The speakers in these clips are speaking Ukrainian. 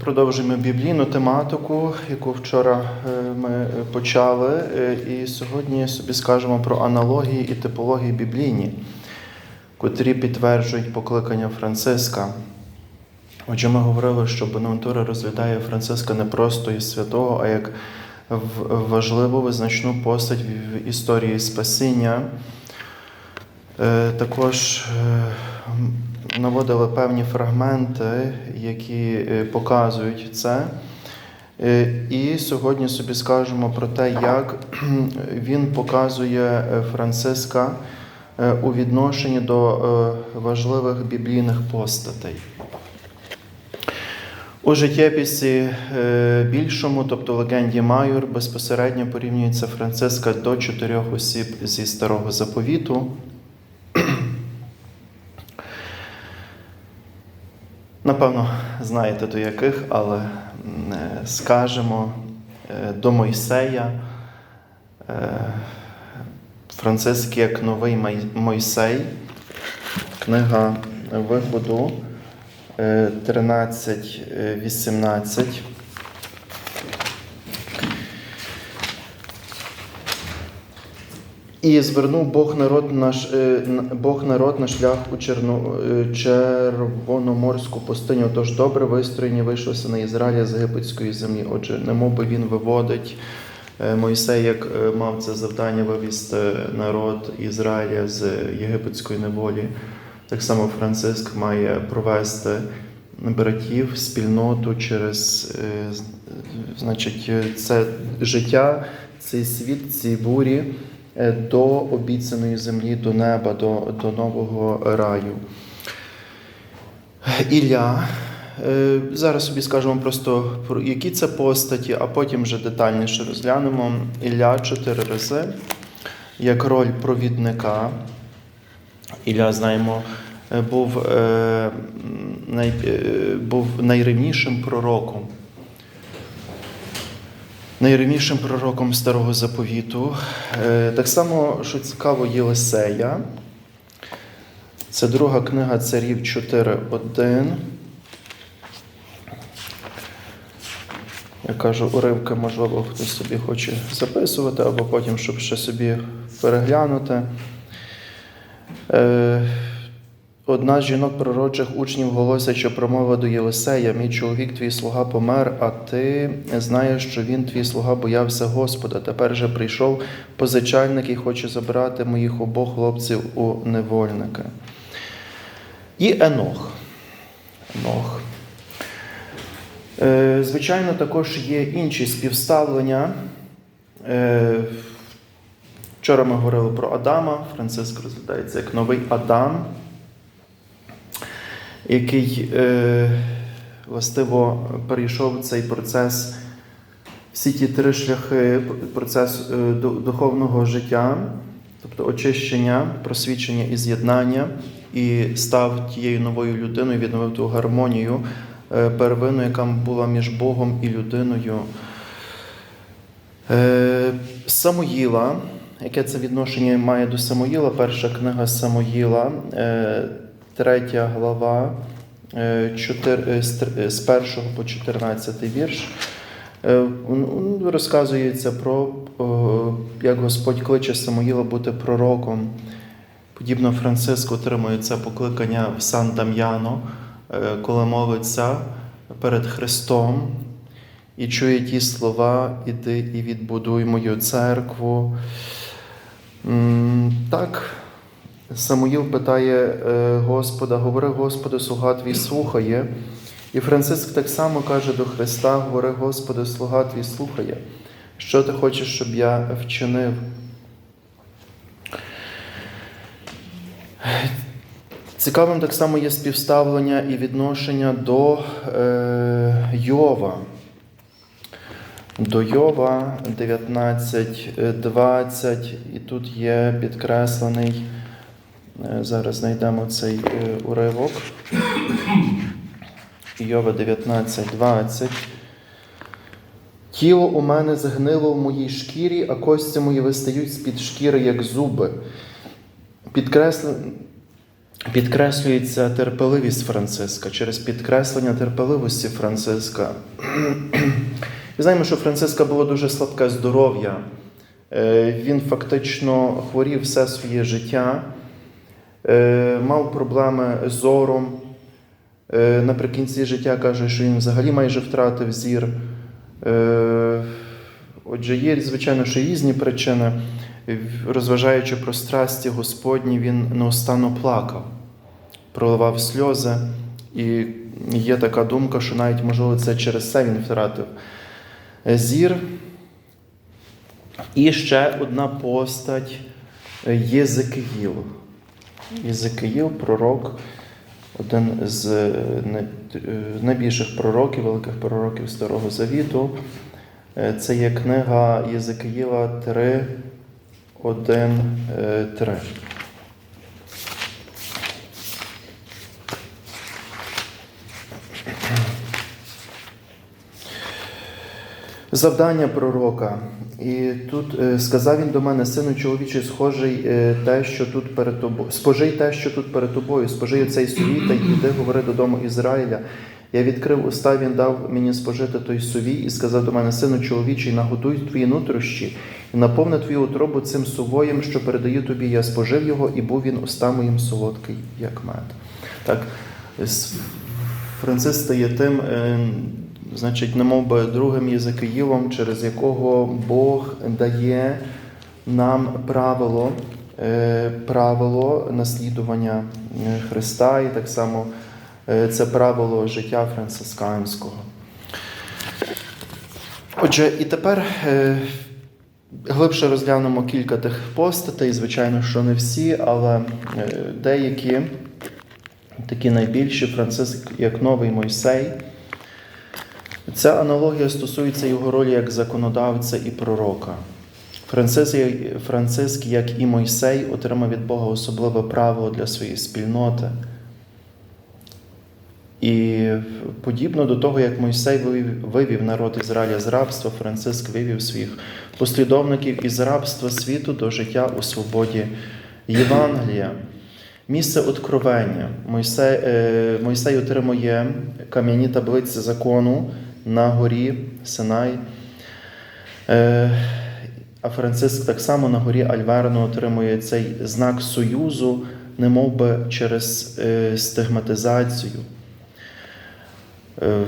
Продовжуємо біблійну тематику, яку вчора е, ми почали, е, і сьогодні собі скажемо про аналогії і типології біблійні, котрі підтверджують покликання Франциска. Отже, ми говорили, що Бонавентура розглядає Франциска не просто як святого, а як важливу визначну постать в історії спасіння. Е, Також е, наводили певні фрагменти, які е, показують це. І сьогодні собі скажемо про те, як він показує Франциска у відношенні до важливих біблійних постатей. У життєписі е, більшому, тобто легенді Майор, безпосередньо порівнюється Франциска до чотирьох осіб зі старого заповіту. Напевно, знаєте до яких, але е, скажемо е, до Мойсея. Франциск як новий Мойсей, книга Виходу е, 13-18. І звернув Бог народ наш, е, Бог народ на шлях у Черно, е, Червономорську пустиню. Тож добре вистроєні вийшли сини Ізраїля з єгипетської землі. Отже, немов би він виводить е, Мойсей, як е, мав це завдання вивести народ Ізраїля з єгипетської неволі. Так само Франциск має провести братів, спільноту через е, значить, це життя, цей світ, ці бурі е, до обіцяної землі, до неба, до, до нового раю. Ілля. Е, Зараз собі скажемо просто про які це постаті, а потім вже детальніше розглянемо. Ілля чотири рази як роль провідника. Ілля, знаємо, був, е, най, е, був найревнішим пророком. Найревнішим пророком Старого Заповіту. Е, Так само, що цікаво, Єлисея. Це друга книга царів 4.1. Я кажу, уривки, можливо, хтось собі хоче записувати, або потім, щоб ще собі переглянути. Одна з жінок пророчих учнів голосять, що промовила до Єлисея, мій чоловік, твій слуга помер, а ти знаєш, що він, твій слуга, боявся Господа. Тепер же прийшов позичальник і хоче забрати моїх обох хлопців у невольники. І Енох. Енох. Е, Звичайно, також є інші співставлення. Е, Вчора ми говорили про Адама. Франциск розглядається як новий Адам, який е, властиво перейшов цей процес, всі ті три шляхи, процес е, духовного життя, тобто очищення, просвічення і з'єднання, і став тією новою людиною, відновив ту гармонію, е, первину, яка була між Богом і людиною. Е, Самоїла, яке це відношення має до Самоїла? Перша книга Самоїла, е, третя глава, е, е, з тр- е, з першого по 14 вірш. Е, Розказується про як Господь кличе Самоїла бути пророком. Подібно Франциск отримує це покликання в Сан Дам'яно, коли молиться перед Христом і чує ті слова: Іди і відбудуй мою церкву. Так, Самуїл питає е, Господа, говори, Господи, слуга твій слухає. І Франциск так само каже до Христа: Говори, Господи, слуга твій слухає. Що ти хочеш, щоб я вчинив? Цікавим так само є співставлення і відношення до е, Йова. До Йова 19.20, і тут є підкреслений, зараз знайдемо цей е, уривок. Йова 19.20. Тіло у мене згнило в моїй шкірі, а кості мої вистають з-під шкіри, як зуби. Підкреслю... Підкреслюється терпеливість Франциска через підкреслення терпеливості Франциска. І знаємо, що Франциска було дуже слабке здоров'я. Е, Він фактично хворів все своє життя, е, мав проблеми з зором. Е, Наприкінці життя каже, що він взагалі майже втратив зір. Е, Отже, є, звичайно, що різні причини. Розважаючи про страсті Господні, він неустанно плакав, проливав сльози. І є така думка, що навіть, можливо, це через це він втратив зір. І ще одна постать Єзекиїл. Єзекиїл, пророк, один з найбільших пророків, великих пророків Старого Завіту. Е, Це є книга Єзекиїла 3, 1, 3. Завдання пророка. І тут е, сказав він до мене, сину чоловічий, схожий е, те, що тут перед тобою, спожий те, що тут перед тобою, спожий оцей сувій та йди, говори додому Ізраїля. Я відкрив уста, він дав мені спожити той сувій і сказав до мене, сину чоловічий, наготуй твої нутрощі і наповни твою утробу цим сувоєм, що передаю тобі. Я спожив його, і був він уста моїм солодкий, як мед. Так, с- Франциск стає тим, е, значить, немов би другим Єзекиїлом, через якого Бог дає нам правило, е, правило наслідування е, Христа, і так само е, це правило життя францисканського. Отже, і тепер глибше розглянемо кілька тих постатей. Звичайно, що не всі, але деякі такі найбільші Франциск як новий Мойсей. Ця аналогія стосується його ролі як законодавця і пророка. Франциск, як і Мойсей, отримав від Бога особливе правило для своєї спільноти. І подібно до того, як Мойсей вивів, вивів народ Ізраїля з рабства, Франциск вивів своїх послідовників із рабства світу до життя у свободі Євангелія. Місце откровення. Мойсей, е, Мойсей отримує кам'яні таблиці закону на горі Синай. Е, а Франциск так само на горі Альверно отримує цей знак союзу, немов би через е, стигматизацію. Е,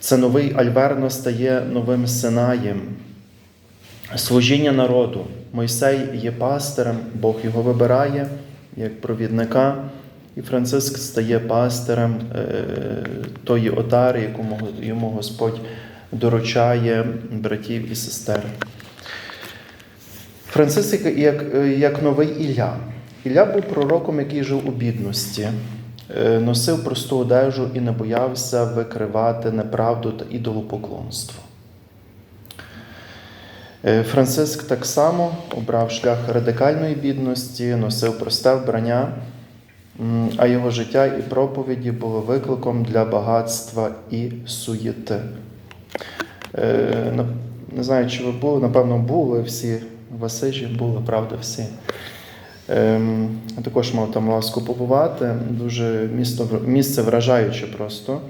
Це новий Альверно стає новим Синаєм. Служіння народу. Мойсей є пастирем, Бог його вибирає як провідника, і Франциск стає пастирем е, тої отари, якому йому Господь доручає братів і сестер. Франциск як, як новий Ілля. Ілля був пророком, який жив у бідності, е, носив просту одежу і не боявся викривати неправду та ідолопоклонство. Е, Франциск так само обрав шлях радикальної бідності, носив просте вбрання, а його життя і проповіді були викликом для багатства і суєти. Е, Не знаю, чи ви були, напевно, були всі в Асижі, були, правда, всі. Ем, також мав там ласку побувати. Дуже місто, місце вражаюче просто.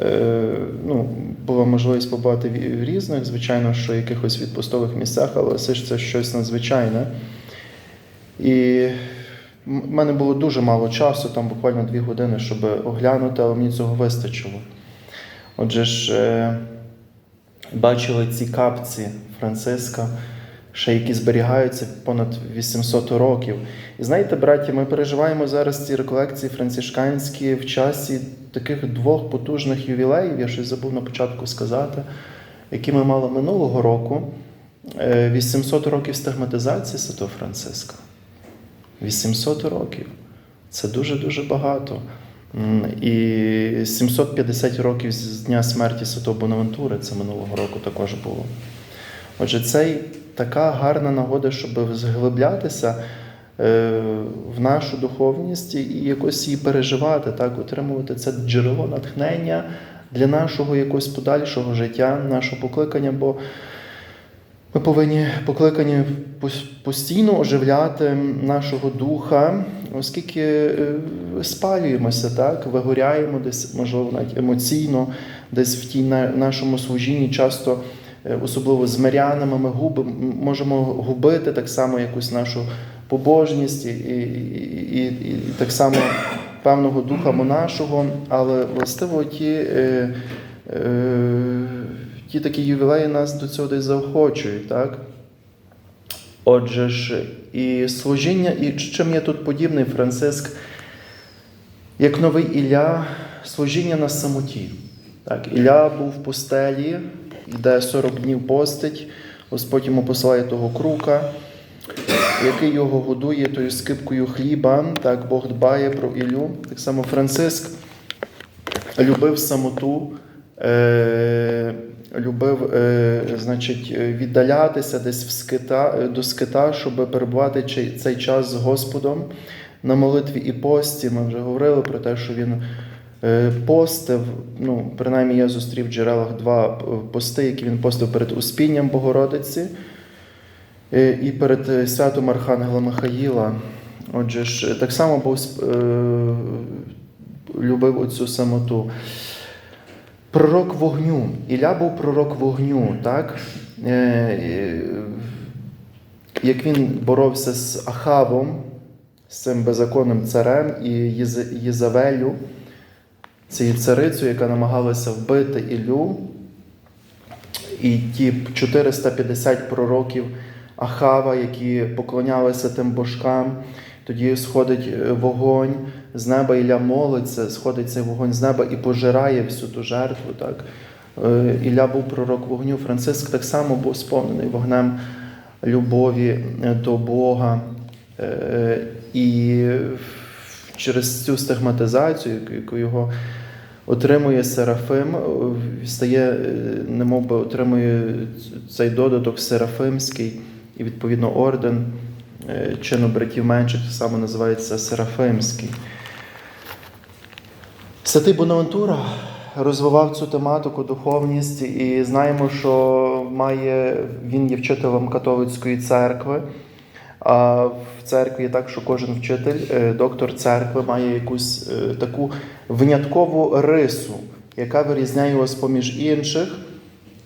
Е, ну, була можливість побувати в в різних, звичайно, що якихось відпустових місцях, але все ж це щось надзвичайне. І в мене було дуже мало часу, там буквально дві години, щоб оглянути, але мені цього вистачило. Отже ж, е, бачили ці капці Франциска, ще які зберігаються понад 800 років. І знаєте, браті, ми переживаємо зараз ці реколекції францишканські в часі таких двох потужних ювілеїв, я щось забув на початку сказати, які ми мали минулого року. Е, 800 років стигматизації Святого Франциска. 800 років. Це дуже-дуже багато. І 750 років з дня смерті Святого Бонавентури, це минулого року також було. Отже, це така гарна нагода, щоб зглиблятися е, в нашу духовність і якось її переживати, так, отримувати це джерело натхнення для нашого якогось подальшого життя, нашого покликання, бо ми повинні покликані постійно оживляти нашого духа, оскільки е, спалюємося, так, вигоряємо десь, можливо, навіть емоційно, десь в тій нашому служінні часто, е, особливо з мирянами, ми губимо, можемо губити так само якусь нашу побожність і, і, і, і, так само певного духа монашого, але властиво ті. Е, е, ті такі ювілеї нас до цього десь заохочують, так? Отже ж, і служіння, і чим є тут подібний Франциск, як новий Ілля, служіння на самоті. Так, Ілля був в пустелі, йде 40 днів постить, Господь йому посилає того крука, який його годує тою скипкою хліба. Так, Бог дбає про Іллю. Так само Франциск любив самоту, е, любив, е, значить, е, віддалятися десь в скита, е, до скита, щоб перебувати цей час з Господом на молитві і пості. Ми вже говорили про те, що він постив. Ну, принаймні, я зустрів в джерелах два пости, які він постив перед Успінням Богородиці і перед святом Архангела Михаїла. Отже ж, так само був любив оцю самоту. Пророк вогню. Ілля був пророк вогню, так? Е, е, Як він боровся з Ахавом, з цим беззаконним царем і Єз- Єзавелю, цією царицею, яка намагалася вбити Іллю, і ті 450 пророків Ахава, які поклонялися тим божкам, тоді сходить е, вогонь з неба, Ілля молиться, сходить цей вогонь з неба і пожирає всю ту жертву. Так? Е, Ілля був пророк вогню. Франциск так само був сповнений вогнем любові е, до Бога. І через цю стигматизацію, яку- його отримує Серафим, стає, немов би отримує цей додаток Серафимський і відповідно орден чину братів менших само називається Серафимський. Святий Бонавентура розвивав цю тематику духовність, і знаємо, що має, він є вчителем католицької церкви. А в церкві так, що кожен вчитель, е, доктор церкви, має якусь е, таку виняткову рису, яка вирізняє його з поміж інших.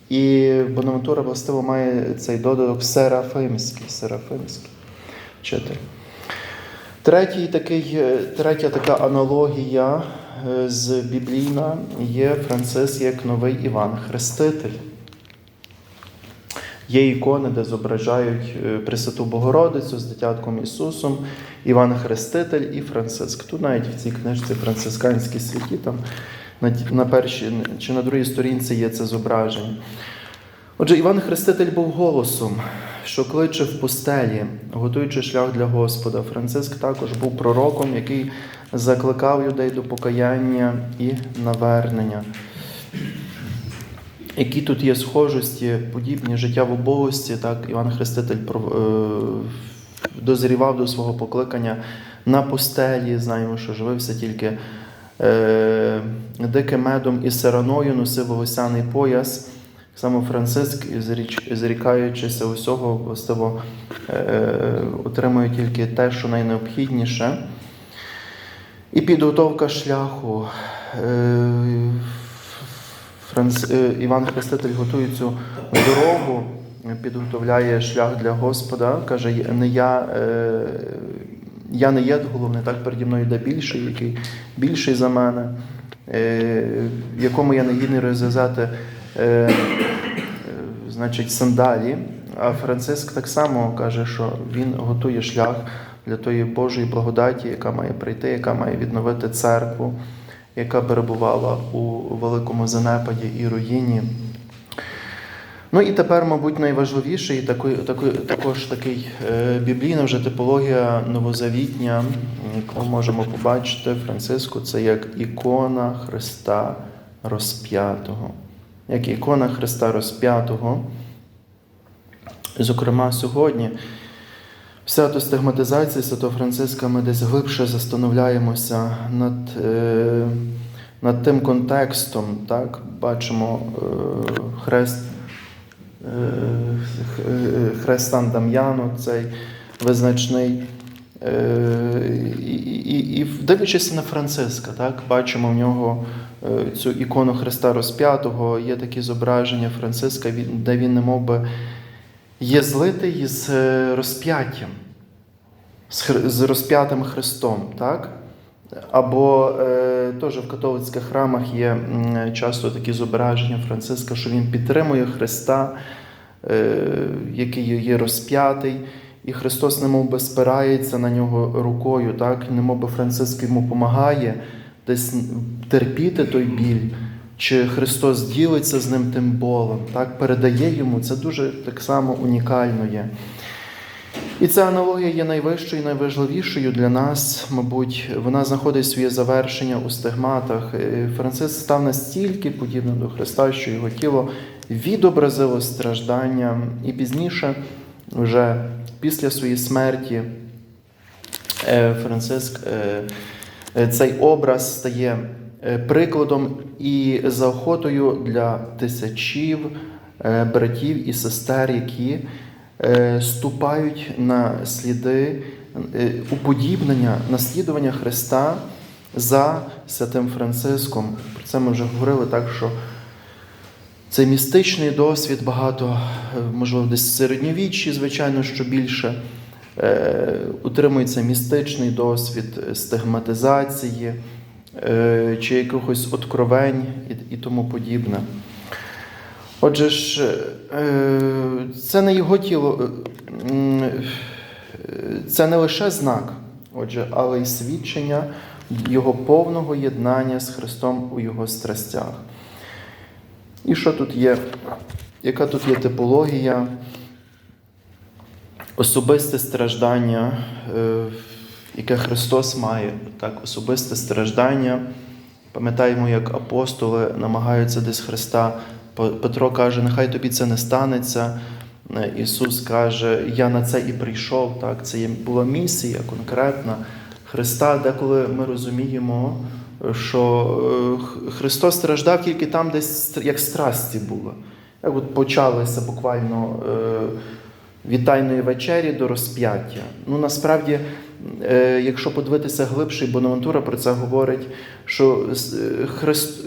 І Бонавентура властиво має цей додаток серафимський, серафимський вчитель. Третій такий, е, третя така аналогія е, з біблійна є Франциск як новий Іван Хреститель. Є ікони, де зображають е, Пресвяту Богородицю з дитятком Ісусом, Іван Хреститель і Франциск. Тут навіть в цій книжці францисканські святі, там на першій чи на другій сторінці є це зображення. Отже, Іван Хреститель був голосом, що кличе в пустелі, готуючи шлях для Господа. Франциск також був пророком, який закликав людей до покаяння і навернення. Які тут є схожості, подібні життя в убогості, так Іван Хреститель е, дозрівав до свого покликання на пустелі. Знаємо, що живився тільки е, диким медом і сираною, носив волосяний пояс. Саме Франциск, зрікаючися усього, властиво е, отримує тільки те, що найнеобхідніше. І підготовка шляху. Е, Франц... е, Іван Хреститель готує цю дорогу, підготовляє шлях для Господа. Каже, «Я- не я, е, я не є головне, так переді мною йде більший, який більший за мене, е, якому я не гідний розв'язати е, е, значить, сандалі. А Франциск так само каже, що він готує шлях для тої Божої благодаті, яка має прийти, яка має відновити церкву, яка перебувала у великому занепаді і руїні. Ну і тепер, мабуть, найважливіший такий, такий, також такий е, біблійна вже типологія новозавітня, яку можемо побачити Франциску, це як ікона Христа розп'ятого. Як ікона Христа розп'ятого. Зокрема, сьогодні свято стигматизації Святого Франциска ми десь глибше застановляємося над е, над тим контекстом, так, бачимо е, хрест, е, е, хрест Сан Дам'яну, цей визначний. Е, І, і, і дивлячись на Франциска, так, бачимо в нього е, цю ікону Христа Розп'ятого, є такі зображення Франциска, де він немов би є злитий із е, розп'яттям, з, з розп'ятим Христом. Так? Або е, теж в католицьких храмах є часто такі зображення Франциска, що він підтримує Христа, е, який є розп'ятий, і Христос немов би спирається на нього рукою, так? немов Франциск йому допомагає десь терпіти той біль, чи Христос ділиться з ним тим болем, так? передає йому. Це дуже так само унікально є. І ця аналогія є найвищою і найважливішою для нас, мабуть, вона знаходить своє завершення у стигматах. Е, Франциск став настільки подібним до Христа, що його тіло відобразило страждання, і пізніше, вже після своєї смерті, е, Франциск е, е, цей образ стає прикладом і заохотою для тисячів братів і сестер, які ступають на сліди уподібнення, наслідування Христа за святим Франциском. Про це ми вже говорили так, що цей містичний досвід багато, е, можливо, десь середньовіччі, звичайно, що більше. Е, Утримується містичний досвід стигматизації е, чи якихось откровень і, тому подібне. Отже ж, це не його тіло, це не лише знак, отже, але й свідчення його повного єднання з Христом у його страстях. І що тут є? Яка тут є типологія? Особисте страждання, е, яке Христос має, так, особисте страждання. Пам'ятаємо, як апостоли намагаються десь Христа. Петро каже, нехай тобі це не станеться. Е, Ісус каже, я на це і прийшов. Так? Це була місія конкретна Христа, деколи ми розуміємо, що е, Христос страждав тільки там, стр- як страсті було. Як от почалося буквально е, від Тайної вечері до розп'яття. Ну насправді, е, якщо подивитися глибше, і Бонавентура про це говорить, що Христ,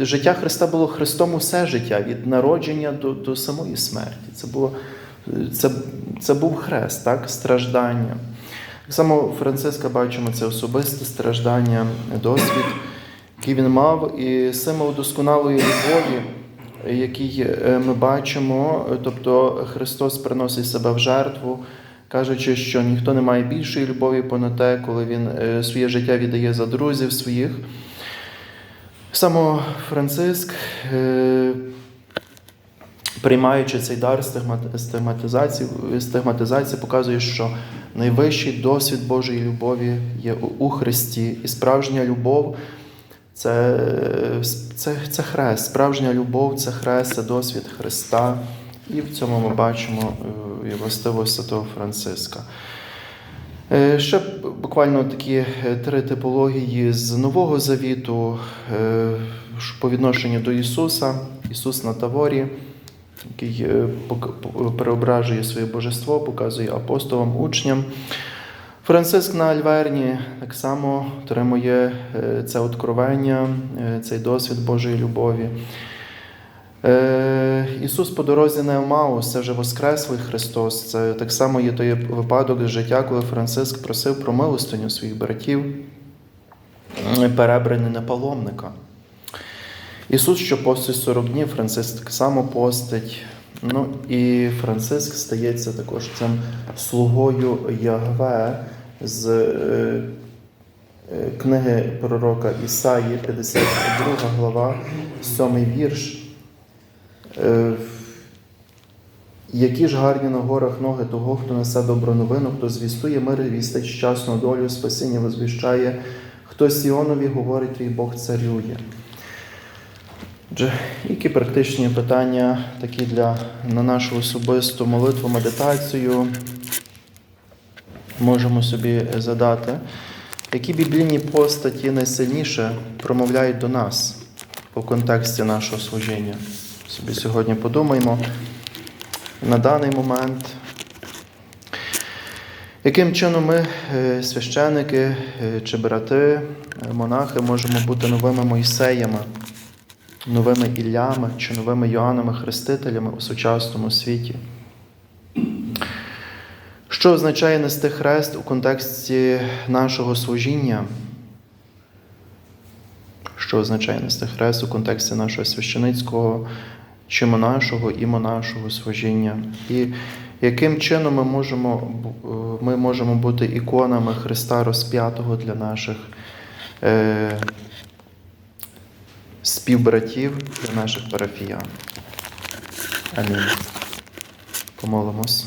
життя Христа було Христом усе життя, від народження до, до самої смерті. Це, було, це, це був хрест, так? страждання. Так само Франциска бачимо це особисте страждання, досвід, який він мав, і символ досконалої любові, який е, ми бачимо, тобто Христос приносить себе в жертву, кажучи, що ніхто не має більшої любові понад те, коли він е, своє життя віддає за друзів своїх. Само Франциск, е, приймаючи цей дар стигматизації, стигматизації, показує, що найвищий досвід Божої любові є у- Христі, і справжня любов це, це, це хрест. Справжня любов це хрест, це досвід Христа. І в цьому ми бачимо е, і властивість святого Франциска. Е, Ще буквально такі е, три типології з Нового Завіту по відношенню до Ісуса, Ісус на Таворі, який е, переображує своє божество, показує апостолам, учням. Франциск на Альверні так само отримує е, це откровення, е, цей досвід Божої любові. Ісус по дорозі на Емаус, це вже Воскреслий Христос. Це так само є той випадок з життя, коли Франциск просив про милостиню своїх братів, перебраний на паломника. Ісус, що постить 40 днів, Франциск само постить. Ну і Франциск стається також цим слугою Ягве з е, е, книги пророка Ісаї, 52 глава, 7 вірш. Е, Які ж гарні на горах ноги того, хто несе добру новину, хто звістує мир і вістить щасну долю, спасіння возвіщає, хто Сіонові говорить, твій Бог царює. Отже, які практичні питання такі для на нашу особисту молитву, медитацію можемо собі задати. Які біблійні постаті найсильніше промовляють до нас у контексті нашого служіння? Собі сьогодні подумаємо на даний момент. Яким чином ми, е, священики е, чи брати, е, монахи, можемо бути новими Мойсеями, новими Іллями чи новими Йоаннами Хрестителями у сучасному світі? Що означає нести хрест у контексті нашого служіння? Що означає нести хрест у контексті нашого священицького чи монашого і монашого служіння? І яким чином ми можемо, ми можемо бути іконами Христа розп'ятого для наших е, співбратів, для наших парафіян? Амінь. Помолимось.